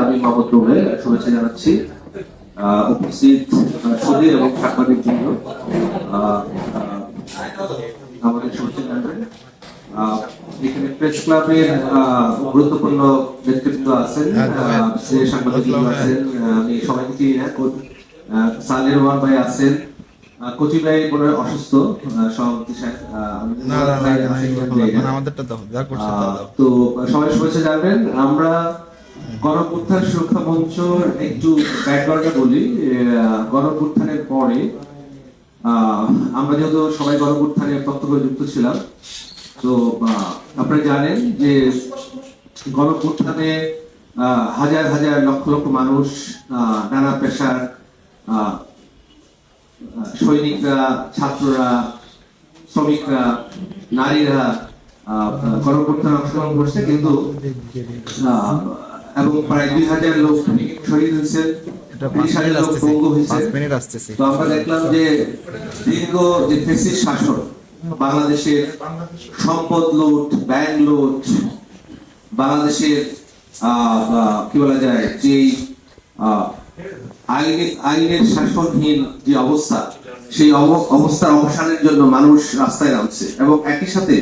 আমি মোহাম্মদ রুবেল শুভেচ্ছা জানাচ্ছি উপস্থিত সুধী এবং সাংবাদিক বৃন্দ। আহ, আমাদের শুভেচ্ছা জানাবেন। এখানে প্রেস ক্লাবের গুরুত্বপূর্ণ আছেন আহ, সাংবাদিক আছেন আমি সবাইকে চিনি না সালের রহমান ভাই আছেন। কচি ভাই মনে হয় অসুস্থ সভাপতি সাহেব। তো সবাই শুভেচ্ছা জানবেন। আমরা গণপুত্থান সুরক্ষা মঞ্চ একটু ব্যাকগ্রাউন্ডে বলি গণপুত্থানের পরে আমরা যেহেতু সবাই গণপুত্থানে প্রত্যক্ষ যুক্ত ছিলাম তো আপনারা জানেন যে গণপুত্থানে হাজার হাজার লক্ষ লক্ষ মানুষ নানা পেশার সৈনিকরা ছাত্ররা শ্রমিকরা নারীরা আহ, গণপ্রত্যান অংশগ্রহণ করছে কিন্তু এবং প্রায় দুই হাজার লোক শহীদ হয়েছে তো আমরা দেখলাম যে দীর্ঘ যে ফেসিস শাসন বাংলাদেশের সম্পদ লুট ব্যাংক লুট বাংলাদেশের কি বলা যায় যে আহ, আইনের আইনের শাসনহীন যে অবস্থা সেই অব- অবস্থার অবসানের জন্য মানুষ রাস্তায় নামছে। এবং একই সাথে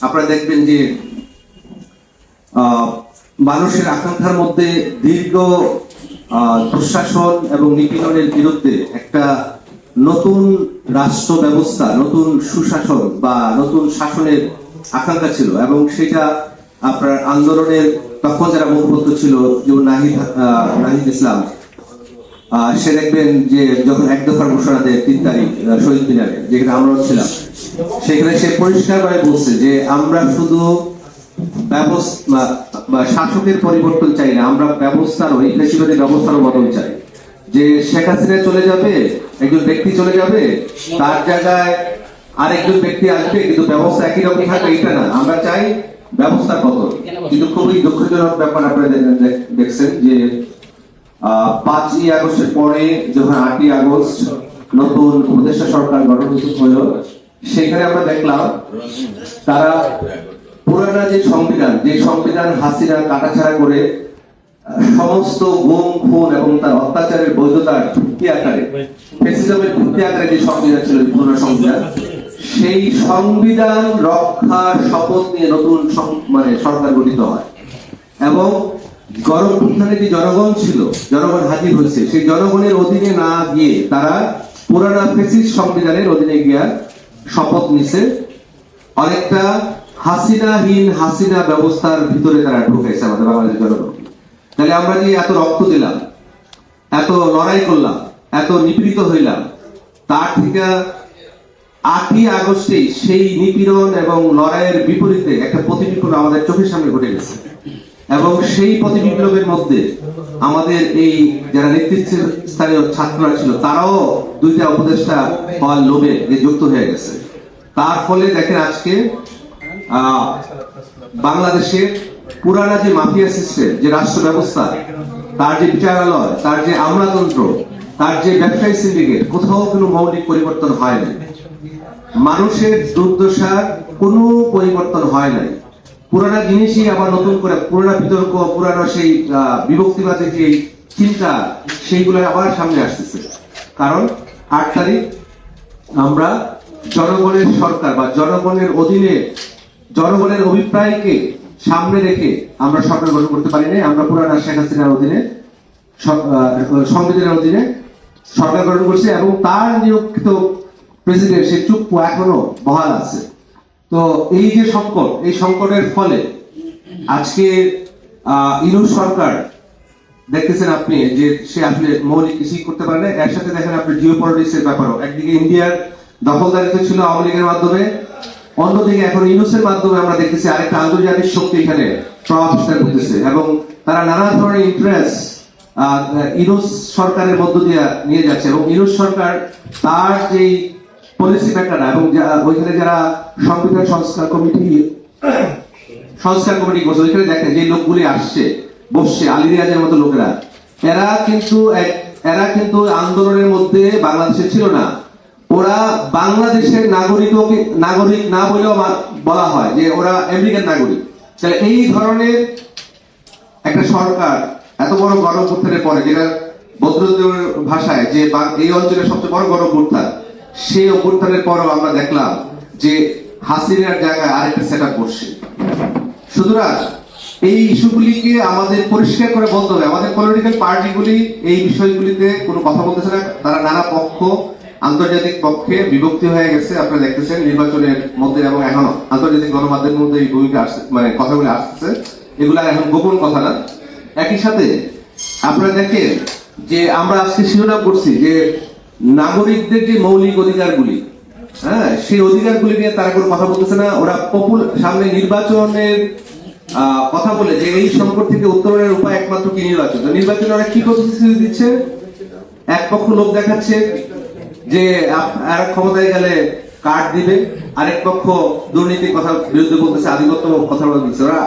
আপনারা দেখবেন যে আহ, মানুষের আকাঙ্ক্ষার মধ্যে দীর্ঘ দুঃশাসন এবং নিপীড়নের বিরুদ্ধে একটা নতুন রাষ্ট্র ব্যবস্থা, নতুন সুশাসন বা নতুন শাসনের আকাঙ্ক্ষা ছিল এবং সেটা আপনার আন্দোলনের তখন যারা মুখপত্র ছিল, যেমন নাহিদ নাহিদ ইসলাম সে দেখবেন যে যখন এক দফার ঘোষণা দেয় তিন তারিখ শহীদ মিনারে, যেখানে আমরাও ছিলাম, সেখানে সে পরিষ্কারভাবে বলছে যে আমরা শুধু ব্যবস্থা শাসকের পরিবর্তন চাই না, আমরা ব্যবস্থার ওই ফেসিলিটি ব্যবস্থার বদল চাই। যে শেখ হাসিনা চলে যাবে, একজন ব্যক্তি চলে যাবে, তার জায়গায় আরেকজন ব্যক্তি আসবে, কিন্তু ব্যবস্থা একই রকম থাকবে এটা না। আমরা চাই ব্যবস্থার বদল। কিন্তু খুবই দুঃখজনক ব্যাপার আপনারা দেখছেন যে পাঁচই আগস্টের পরে যখন আটই আগস্ট নতুন উপদেষ্টা সরকার গঠন হলো, সেখানে আমরা দেখলাম তারা পুরানা যে সংবিধান যে সংবিধান হাসিনা কাটাছাড়া করে সমস্ত গুম, খুন এবং তার অত্যাচারের বৈধতার ভিত্তি আকারে, ফেসিজমের ভিত্তি আকারে যে সংবিধান ছিল পুরোনো সংবিধান, সেই সংবিধান রক্ষার শপথ নিয়ে নতুন মানে সরকার গঠিত হয়। এবং গণপ্রধানে যে জনগণ ছিল, জনগণ হাজির হয়েছে, সেই জনগণের অধীনে না গিয়ে তারা পুরানা ফেসিস সংবিধানের অধীনে গিয়া শপথ নিছে। অনেকটা হাসিনাহীন হাসিনা ব্যবস্থার ভিতরে তারা ঢুকাইছে আমাদের বাংলাদেশের জনগণ। তাহলে আমরা যে এত রক্ত দিলাম, এত লড়াই করলাম, এত নিপীড়িত হইলাম, তার থেকে আটই আগস্টে সেই নিপীড়ন এবং লড়াইয়ের বিপরীতে একটা প্রতিবিপ্লব আমাদের চোখের সামনে ঘটে গেছে। এবং সেই প্রতিবিপ্লবের মধ্যে আমাদের এই যারা নেতৃত্বের স্থানীয় ছাত্ররা ছিল, তারাও দুইটা উপদেষ্টা হওয়ার লোভে যুক্ত হয়ে গেছে। তার ফলে দেখেন আজকে বাংলাদেশের পুরানা যে মাফিয়া সিস্টেম যে রাষ্ট্র ব্যবস্থা তার যে বিচারালয় তার যে আমলাতন্ত্র তার যে ব্যবসায়ী সিন্ডিকেট কোথাও কোনো মৌলিক পরিবর্তন হয় নাই। মানুষের দুর্দশার কোনো পরিবর্তন হয় নাই। পুরানা জিনিসই আবার নতুন করে পুরানা বিতর্ক পুরানো সেই আহ, বিভক্তিবাদী যে চিন্তা সেইগুলো আবার সামনে আসতেছে। কারণ আট তারিখ আমরা জনগণের সরকার বা জনগণের অধীনে জনগণের অভিপ্রায়কে সামনে রেখে আমরা সরকার গঠন করতে পারি নাই আমরা পুরানা শেখ হাসিনার অধীনে সংবিধানের অধীনে সরকার গঠন করছে এবং তার নিয়োজিত প্রেসিডেন্ট সে চুপ এখনও বহাল আছে। তো এই যে সংকট, এই সংকটের ফলে আজকে ইউনুস সরকার, দেখতেছেন আপনি যে সে আসলে মৌলিক কিছুই করতে পারে না। এর সাথে দেখেন আপনি জিও পলিটিক্স এর ব্যাপারও। একদিকে ইন্ডিয়ার দখলদারিত্ব ছিল আওয়ামী লীগের মাধ্যমে অন্যদিকে এখন ইউনুসের মাধ্যমে আমরা দেখতেছি আরেকটা আন্তর্জাতিক শক্তি এখানে প্রভাব করতেছে এবং তারা নানা ধরনের ইন্টারেস্ট ইউনুস সরকারের মধ্য দিয়ে নিয়ে যাচ্ছে এবং ইউনুস সরকার তার যেই পলিসি মেকাররা এবং ওইখানে যারা সংবিধান সংস্কার কমিটি সংস্কার কমিটি করছে, ওইখানে দেখেন যে লোকগুলি আসছে, বসছে, আলী রিয়াজের মতো লোকেরা। এরা কিন্তু এরা কিন্তু আন্দোলনের মধ্যে বাংলাদেশে ছিল না। ওরা বাংলাদেশের নাগরিক নাগরিক না বলেও বলা হয় যে ওরা আমেরিকান নাগরিক। তাহলে এই ধরনের একটা সরকার এত বড় গণ অভ্যুত্থানের পরে যেটা বদ্রদেবের ভাষায় যে এই অঞ্চলের সবচেয়ে বড় গণ অভ্যুত্থান সেই অভ্যুত্থানের পরেও আমরা দেখলাম যে হাসিনার জায়গায় আরেকটা সেট আপ করছে। সুতরাং এই ইস্যুগুলিকে আমাদের পরিষ্কার করে বলতে হবে। আমাদের পলিটিক্যাল পার্টিগুলি এই বিষয়গুলিতে কোনো কথা বলতেছে না। তারা নানা পক্ষ আন্তর্জাতিক পক্ষে বিভক্তি হয়ে গেছে, আপনারা দেখতেছেন নির্বাচনের মধ্যে এবং এখনও আন্তর্জাতিক গণমাধ্যমের মধ্যে এই ভূমিকা আসছে মানে কথাগুলি আসছে। এগুলা এখন গোপন কথা না। একই সাথে আপনারা দেখেন যে আমরা আজকে শিরোনাম করছি যে নাগরিকদের যে মৌলিক অধিকারগুলি হ্যাঁ সেই অধিকারগুলি নিয়ে তারা কোনো কথা বলতেছে না। ওরা পপুল, সামনে নির্বাচনের কথা বলে যে এই সংকট থেকে উত্তরণের উপায় একমাত্র কি নির্বাচন? নির্বাচনে ওরা কি প্রতিশ্রুতি দিচ্ছে? এক পক্ষ লোক দেখাচ্ছে যে আর ক্ষমতায় গেলে কার্ড দিবে, আরেক পক্ষ দুর্নীতির কথা বিরুদ্ধে বলতেছে, আধিপত্য কথা বলতেছে ওরা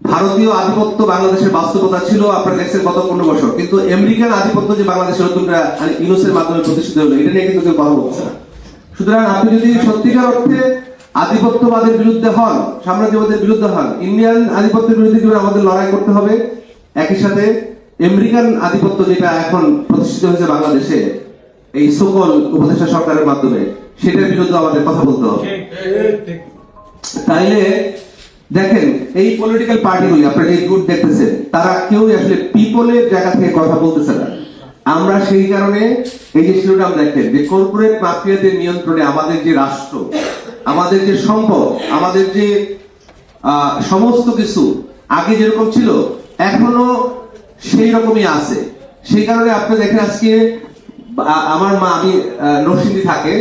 ভারতীয় আধিপত্য বাংলাদেশের বাস্তবতা ছিল, আপনারা দেখছেন গত পনেরো বছর। কিন্তু আমেরিকান আধিপত্য যে বাংলাদেশের নতুনটা ইউনুসের মাধ্যমে প্রতিষ্ঠিত হলো, এটা নিয়ে কিন্তু কেউ কথা বলছে না। সুতরাং আপনি যদি সত্যিকার অর্থে আধিপত্যবাদের বিরুদ্ধে হন, সাম্রাজ্যবাদের বিরুদ্ধে হন, ইন্ডিয়ান আধিপত্যের বিরুদ্ধে কিন্তু আমাদের লড়াই করতে হবে? একই সাথে আমেরিকান আধিপত্য যেটা এখন প্রতিষ্ঠিত হয়েছে বাংলাদেশে এই সকল উপদেষ্টা সরকারের মাধ্যমে সেটার বিরুদ্ধে আমাদের কথা বলতে হবে। তাইলে দেখেন এই পলিটিক্যাল পার্টিগুলি আপনারা যে গ্রুপ দেখতেছেন তারা কেউ আসলে পিপলের জায়গা থেকে কথা বলতেছে না। আমরা সেই কারণে এই যে শিরোনাম দেখেন যে কর্পোরেট মাফিয়াদের নিয়ন্ত্রণে আমাদের যে রাষ্ট্র আমাদের যে সম্পদ আমাদের যে আহ, সমস্ত কিছু আগে যেরকম ছিল এখনও সেই রকমই আছে। সেই কারণে আপনি দেখেন আজকে আমার মা, আমি নরসিংদী থাকে।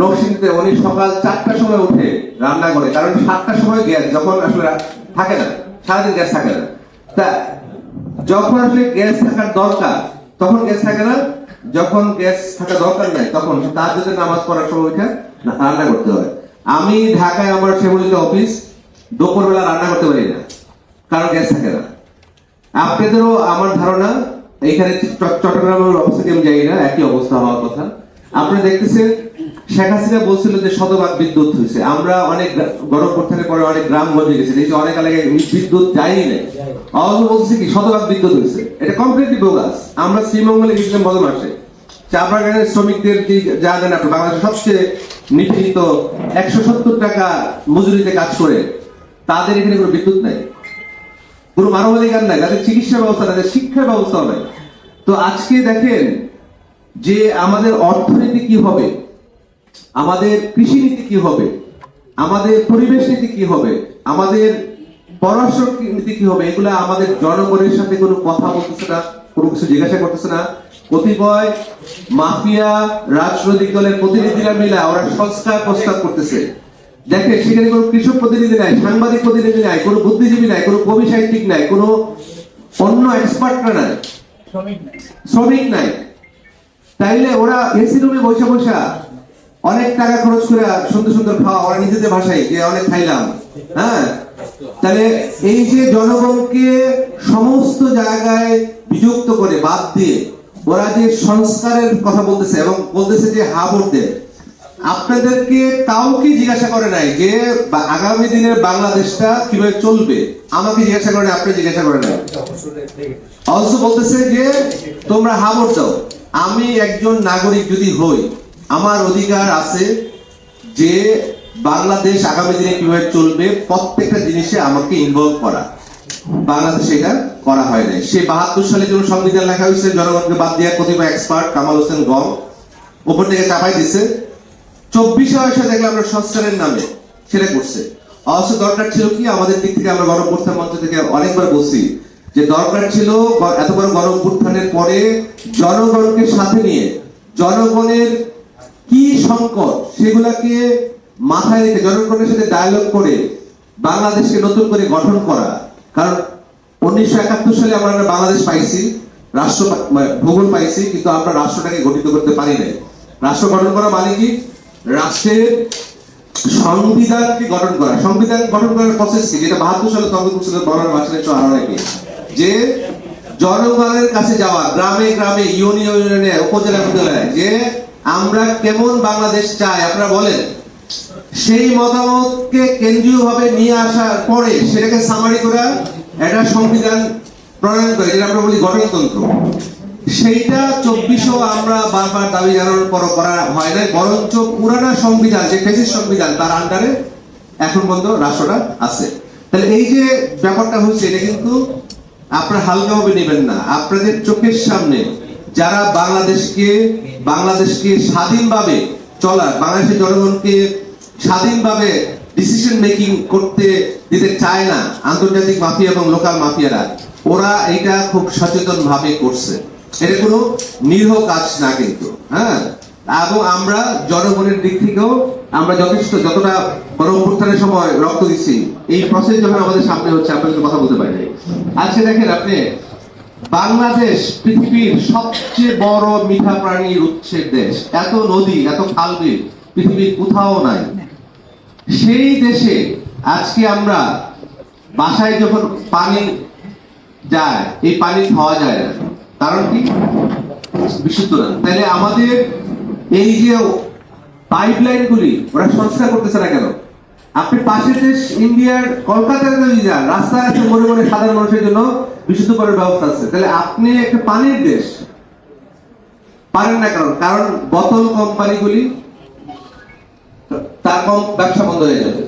নরসিংদীতে উনি সকাল চারটার সময় উঠে রান্না করে, কারণ সাতটার সময় গ্যাস, যখন আসলে থাকে না, সারাদিন গ্যাস থাকে না। তা যখন আসলে গ্যাস থাকার দরকার, তখন গ্যাস থাকে না, যখন গ্যাস থাকা দরকার নাই, তখন তার যদি নামাজ পড়ার সময় উঠে রান্না করতে হয়। আমি ঢাকায় আমার সেবলিত অফিস, দুপুরবেলা রান্না করতে পারি না, কারণ গ্যাস থাকে না। আপনাদেরও আমার ধারণা এখানে চট্টগ্রামের অফিসে আমি যাই না, একই অবস্থা হওয়ার কথা। আপনারা দেখতেছেন, শেখ হাসিনা বলছিল যে শতভাগ বিদ্যুৎ হয়েছে। আমরা অনেক পড়তে পরে অনেক গ্রাম গঞ্জে গেছে। যে অনেক এলাকায় বিদ্যুৎ যায়নি না অবশ্য বলছে কি, শতভাগ বিদ্যুৎ হয়েছে। এটা কমপ্লিটলি বোগাস আমরা শ্রীমঙ্গলে গেছিলাম গত মাসে। চাপড়াগানের শ্রমিকদের যে জানেন আপনি? বাংলাদেশের সবচেয়ে নিপীড়িত একশো সত্তর টাকা মজুরিতে কাজ করে, তাদের এখানে কোনো বিদ্যুৎ নাই? কোনো মানবাধিকার নাই, তাদের চিকিৎসা ব্যবস্থা তাদের শিক্ষা ব্যবস্থা নাই। তো আজকে দেখেন যে আমাদের অর্থনীতি কি হবে, আমাদের কৃষি নীতি কি হবে, আমাদের পরিবেশ নীতি কি হবে, আমাদের পররাষ্ট্র নীতি কি হবে, এগুলা আমাদের জনগণের সাথে কোনো কথা বলতেছে না, কোনো কিছু জিজ্ঞাসা করতেছে না। কতিপয় মাফিয়া রাজনৈতিক দলের প্রতিনিধিরা মিলে ওরা সংস্কার প্রস্তাব করতেছে। দেখে সেখানে কোনো কৃষক প্রতিনিধি নাই সাংবাদিক প্রতিনিধি নাই কোনো বুদ্ধিজীবী নাই কোনো কবি সাহিত্যিক নাই কোনো অন্য এক্সপার্টরা নাই। শ্রমিক নাই। তাইলে ওরা এসি রুমে বসে বসে অনেক টাকা খরচ করে সুন্দর সুন্দর খাওয়া ওরা নিজেদের ভাষায় যে অনেক খাইলাম হ্যাঁ? তাহলে এই যে জনগণকে সমস্ত জায়গায় বিযুক্ত করে বাদ দিয়ে ওরা যে সংস্কারের কথা বলতেছে এবং বলতেছে যে হাবর দেয় আপনাদেরকে তাও কি জিজ্ঞাসা করে নাই যে আগামী দিনের বাংলাদেশটা কীভাবে চলবে? আমাকে জিজ্ঞাসা করে আপনি জিজ্ঞাসা করে নাই। অলসো বলতেছে যে, তোমরা হাবর দাও আমি একজন নাগরিক যদি হই, আমার অধিকার আছে যে বাংলাদেশ আগামী দিনে কীভাবে চলবে, প্রত্যেকটা জিনিসে আমাকে ইনভলভ করা। বাংলাদেশে এটা করা হয় নাই। সে বাহাত্তর সালে যখন সংবিধান লেখা হয়েছে, জনগণকে বাদ দিয়া কতিপয় এক্সপার্ট কামাল হোসেন গম ওপর থেকে চাপাই দিছে। চব্বিশে বয়সে দেখলাম আমরা সংস্কারের নামে সেটা করছে। অবশ্য দরকার ছিল কি? আমাদের দিক থেকে আমরা গণপ্রস্থান মঞ্চ থেকে অনেকবার বলছি যে দরকার ছিল এত বড় গণপ্রস্থানের পরে জনগণকে সাথে নিয়ে, জনগণের কি সংকট সেগুলাকে মাথায় রেখে, জনগণের সাথে ডায়ালগ করে বাংলাদেশকে নতুন করে গঠন করা। কারণ উনিশশো একাত্তর সালে আমরা বাংলাদেশ পাইছি, রাষ্ট্র মানে ভূগোল পাইছি, কিন্তু আমরা রাষ্ট্রটাকে গঠিত করতে পারি নাই। রাষ্ট্র গঠন করা মানে কি? রাষ্ট্রের সংবিধানকে গঠন করা, সংবিধান গঠন করার প্রসেস কি? যেটা বাহাত্তর সালে তঙ্গ কুসুলের বলার ভাষণে যে জনগণের কাছে যাওয়া, গ্রামে গ্রামে, ইউনিয়ন উপজেলা উপজেলায়, যে আমরা কেমন বাংলাদেশ চাই, আপনারা বলেন, সেই মতামতকে কেন্দ্রীয়ভাবে নিয়ে আসার পরে সেটাকে সামারি করা একটা সংবিধান প্রণয়ন করে, যেটা আমরা বলি গণতন্ত্র সেইটা চব্বিশও আমরা বারবার দাবি জানানোর পর করা হয় না বরঞ্চ পুরানা সংবিধান, যে ফেসিস সংবিধান, তার আন্ডারে এখন পর্যন্ত রাষ্ট্রটা আছে। তাহলে এই যে ব্যাপারটা হচ্ছে, এটা কিন্তু আপনারা হালকাভাবে নেবেন না। আপনাদের চোখের সামনে যারা বাংলাদেশকে বাংলাদেশকে স্বাধীনভাবে চলার, বাংলাদেশের জনগণকে স্বাধীনভাবে ডিসিশন মেকিং করতে দিতে চায় না আন্তর্জাতিক মাফিয়া এবং লোকাল মাফিয়ারা, ওরা এটা খুব সচেতন ভাবে করছে। এটা কোনো নিরীহ কাজ না কিন্তু হ্যাঁ? এবং আমরা জনগণের দিক থেকেও আমরা যথেষ্ট যতটা গণঅভ্যুত্থানের সময় রক্ত দিচ্ছি, এই প্রসেস যখন আমাদের সামনে হচ্ছে কিন্তু কথা বলতে পারি। আজকে দেখেন আপনি, বাংলাদেশ পৃথিবীর সবচেয়ে বড় মিঠা প্রাণীর উৎসের দেশ। এত নদী, এত খাল বিল পৃথিবীর কোথাও নাই। সেই দেশে আজকে আমরা বাসায় যখন পানি যায়, এই পানি খাওয়া যায় না। কারণ কি? বিশুদ্ধ না। তাহলে আমাদের এই যে পাইপলাইন গুলি, ওরা সংস্কার করতেছে না কেন? আপনি পাশের দেশ ইন্ডিয়ার কলকাতাতে যদি যান, রাস্তায় আছে মনে মনে সাধারণ মানুষের জন্য বিশুদ্ধ করার ব্যবস্থা আছে। তাহলে আপনি একটা পানির দেশ। পারেন না কারণ কারণ বোতল কোম্পানিগুলি তার কম ব্যবসা বন্ধ হয়ে যাবে।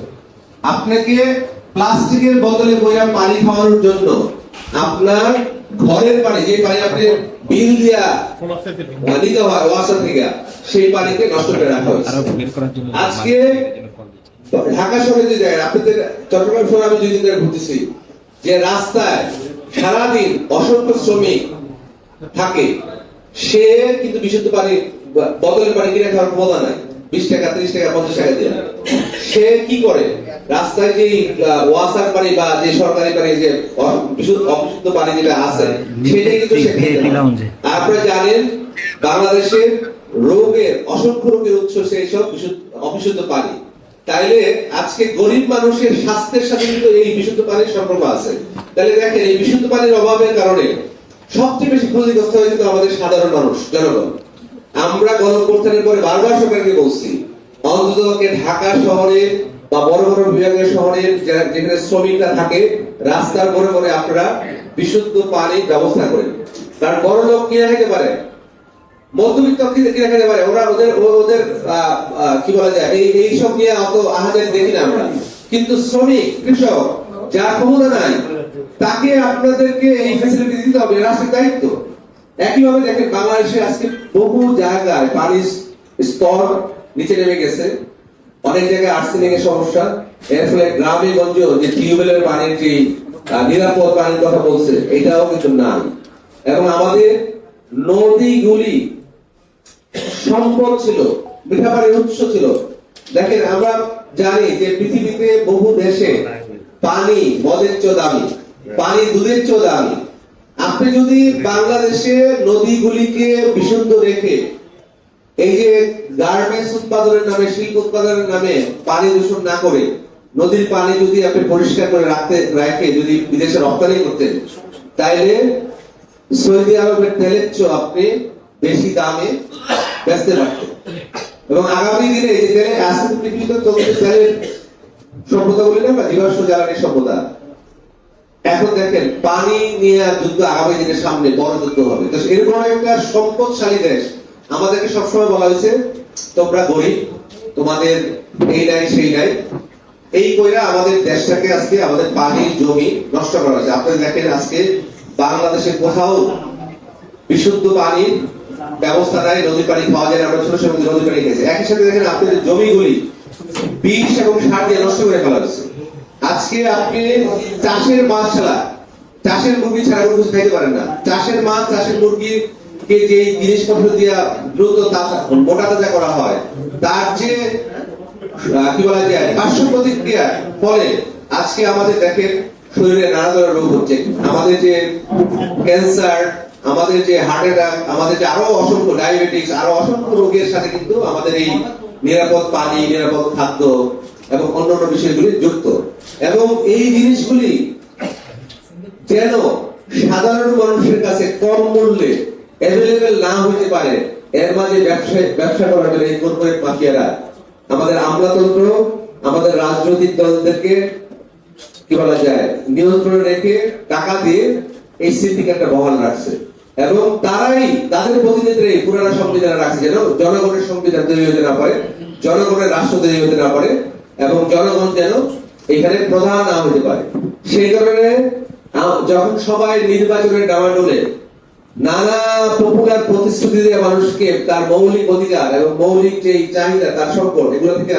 আপনাকে প্লাস্টিকের বোতলে বইয়া পানি খাওয়ানোর জন্য আপনার ঘরের পানি যে পানি আপনি বিল দিয়া নিতে হয় ওয়াসার থেকে সেই পানিকে নষ্ট করে রাখা হয়েছে। আজকে ঢাকা শহরে যে জায়গায় আপনাদের চট্টগ্রাম শহরে আমি দুই দিন ধরে ঘুরতেছি যে রাস্তায় সারাদিন অসংখ্য শ্রমিক থাকে সে কিন্তু বিশুদ্ধ পানি বদলের পানি কিনে খাওয়ার ক্ষমতা নাই। বিশ টাকা ত্রিশ টাকা পঞ্চাশ টাকা দিয়ে। সে কি করে? রাস্তায় যে ওয়াসার পানি বা যে সরকারি পানি যে অবিশুদ্ধ পানি যেটা আছে সেটাই কিন্তু আপনারা জানেন বাংলাদেশের রোগের অসংখ্য রোগের উৎস সেই সব অবিশুদ্ধ পানি। তাইলে আজকে গরিব মানুষের স্বাস্থ্যের সাথে কিন্তু এই বিশুদ্ধ পানির সম্পর্ক আছে। তাহলে দেখেন এই বিশুদ্ধ পানির অভাবের কারণে সবচেয়ে বেশি ক্ষতিগ্রস্ত হয়েছে তো আমাদের সাধারণ মানুষ জনগণ। আমরা গণপ্রস্থানের পরে বারবার সরকারকে বলছি অন্তত ঢাকা শহরে বা বড় বড় বিভাগের শহরের যেখানে শ্রমিকরা থাকে, রাস্তার মোড়ে মোড়ে আপনারা বিশুদ্ধ পানির ব্যবস্থা করেন। কারণ বড় লোক কিনে খেতে পারে, মধ্যবিত্ত কিনে পারে, ওরা ওদের ওদের কি বলা যায়, এই এই সব নিয়ে অত দেখি না আমরা। কিন্তু শ্রমিক, কৃষক, যার ক্ষমতা নাই, তাকে আপনাদেরকে এই ফ্যাসিলিটি দিতে হবে রাষ্ট্রের দায়িত্ব। একইভাবে দেখেন, বাংলাদেশে আজকে বহু জায়গায় পানির স্তর নিচে নেমে গেছে। অনেক জায়গায় আর্সেনিকের সমস্যা। এর ফলে গ্রামে গঞ্জে যে টিউবওয়েলের পানির যে নিরাপদ পানির কথা বলছে, এটাও কিন্তু নাই। এবং আমাদের নদীগুলি সম্পদ ছিল মিঠা পানির উৎস ছিল। দেখেন, আমরা জানি যে পৃথিবীতে বহু দেশে পানি মদের চেয়ে দামি, পানি দুধের চেয়ে দামি। আপনি যদি বাংলাদেশে নদীগুলিকে বিশুদ্ধ রেখে এই যে গার্মেন্টস উৎপাদনের নামে, শিল্প উৎপাদনের নামে পানি দূষণ না করে, নদীর পানি যদি আপনি পরিষ্কার করে রাখতে, রাখে, যদি বিদেশে রপ্তানি করতেন, তাইলে সৌদি আরবের তেলের আপনি বেশি দামে বেচতে পারতেন। এবং আগামী দিনে এই যে তেলে আছে তো চলছে তেলের সভ্যতা বলি না, বা জীবাশ্ম জ্বালানি সভ্যতা এখন দেখেন পানি নিয়ে যুদ্ধ আগামী দিনের সামনে বড় যুদ্ধ হবে। তো এরকম একটা সম্পদশালী দেশ আমাদেরকে সবসময় বলা হয়েছে, তোমরা গরিব, তোমাদের এই নাই, সেই নাই। এই কইরা আমাদের দেশটাকে আজকে আমাদের পানি জমি নষ্ট করা হয়েছে। আপনারা দেখেন আজকে বাংলাদেশে কোথাও বিশুদ্ধ পানির ব্যবস্থা নাই, নদীর পানি পাওয়া যায় আমরা ছোট সময় নদীর পানি খেয়েছি। একই সাথে দেখেন আপনাদের জমিগুলি বিষ এবং সার দিয়ে নষ্ট করে ফেলা হয়েছে। আজকে আপনি চাষের মাছ ছাড়া, চাষের মুরগি ছাড়া কোনো কিছু খাইতে পারেন না। চাষের মাছ, চাষের মুরগি কে যে জিনিসপত্র দিয়ে দ্রুত মোটা তাজা করা হয়, তার যে কি বলা যায় পার্শ্ব প্রতিক্রিয়া, ফলে আজকে আমাদের দেখেন শরীরে নানা ধরনের রোগ হচ্ছে। আমাদের যে ক্যান্সার, আমাদের যে হার্ট অ্যাটাক আমাদের যে আরও অসংখ্য ডায়াবেটিস আরও অসংখ্য রোগের সাথে কিন্তু আমাদের এই নিরাপদ পানি, নিরাপদ খাদ্য এবং অন্যান্য বিষয়গুলি যুক্ত। এবং এই জিনিসগুলি যেন সাধারণ মানুষের কাছে কম মূল্যে অ্যাভেলেবেল না হতে পারে, এর মাঝে ব্যবসা ব্যবসা করার জন্য এই কর্পোরেট মাফিয়ারা আমাদের আমলাতন্ত্র, আমাদের রাজনৈতিক দলদেরকে কি বলা যায়, নিয়ন্ত্রণে রেখে টাকা দিয়ে এই একটা বহাল রাখছে। এবং তারাই, তাদের প্রতিনিধিরাই পুরানা সংবিধান রাখছে যেন জনগণের সংবিধান তৈরি হতে না পারে, জনগণের রাষ্ট্র তৈরি হতে না পারে, এবং জনগণ যেন এখানে প্রধান না হতে পারে। সেই কারণে যখন সবাই নির্বাচনের ডামাডোলে নানা পপুলার প্রতিশ্রুতি দিয়ে মানুষকে তার মৌলিক অধিকার এবং মৌলিক যে চাহিদা, তার সম্পদ এগুলো থেকে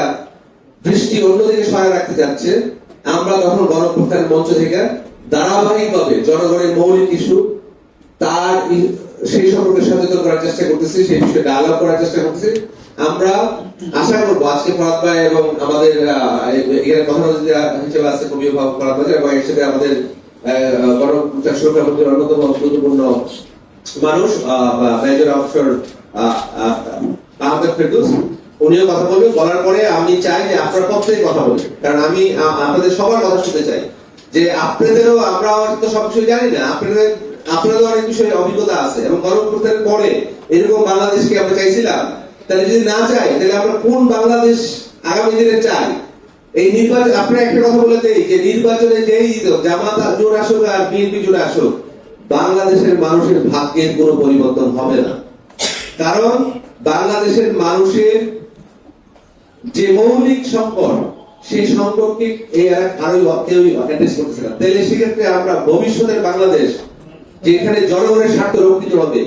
দৃষ্টি অন্যদিকে সরায় রাখতে যাচ্ছে। আমরা তখন গণপ্রস্থানের মঞ্চ থেকে ধারাবাহিকভাবে জনগণের মৌলিক ইস্যু, তার সেই সম্পর্কে সচেতন করার চেষ্টা করতেছি, সেই বিষয়ে ডায়ালগ করার চেষ্টা করতেছি। আমরা আশা করব আজকে ফরাদ ভাই এবং আমাদের এখানে কথা হিসেবে আছে কবি ফরাদ ভাই এবং এর সাথে আমাদের গণপ্রচার মন্ত্রীর অন্যতম গুরুত্বপূর্ণ মানুষ মেজর অফিসার আহমেদ ফেরদৌস উনিও কথা বলবেন বলার পরে আমি চাই যে আপনার পক্ষে কথা বলি। কারণ আমি আপনাদের সবার কথা শুনতে চাই। যে আপনাদেরও আমরা তো সব কিছু জানি না, আপনাদের আপনাদের অনেক বিষয়ে অভিজ্ঞতা আছে এবং গণপ্রস্থানের পরে এরকম বাংলাদেশকে আমরা চাইছিলাম? তাহলে যদি না চাই, তাহলে আমরা কোন বাংলাদেশ আগামী দিনে চাই? এই নির্বাচন, আপনি একটা কথা বলে দেই যে নির্বাচনে যেই জামাত জোর আসুক আর বিএনপি জোর আসুক বাংলাদেশের মানুষের ভাগ্যের কোনো পরিবর্তন হবে না। কারণ বাংলাদেশের মানুষের যে মৌলিক সংকট, সেই সংকটকে এই আর কেউই অ্যাড্রেস তাহলে সেক্ষেত্রে আমরা ভবিষ্যতের বাংলাদেশ, যেখানে জনগণের স্বার্থ রক্ষিত হবে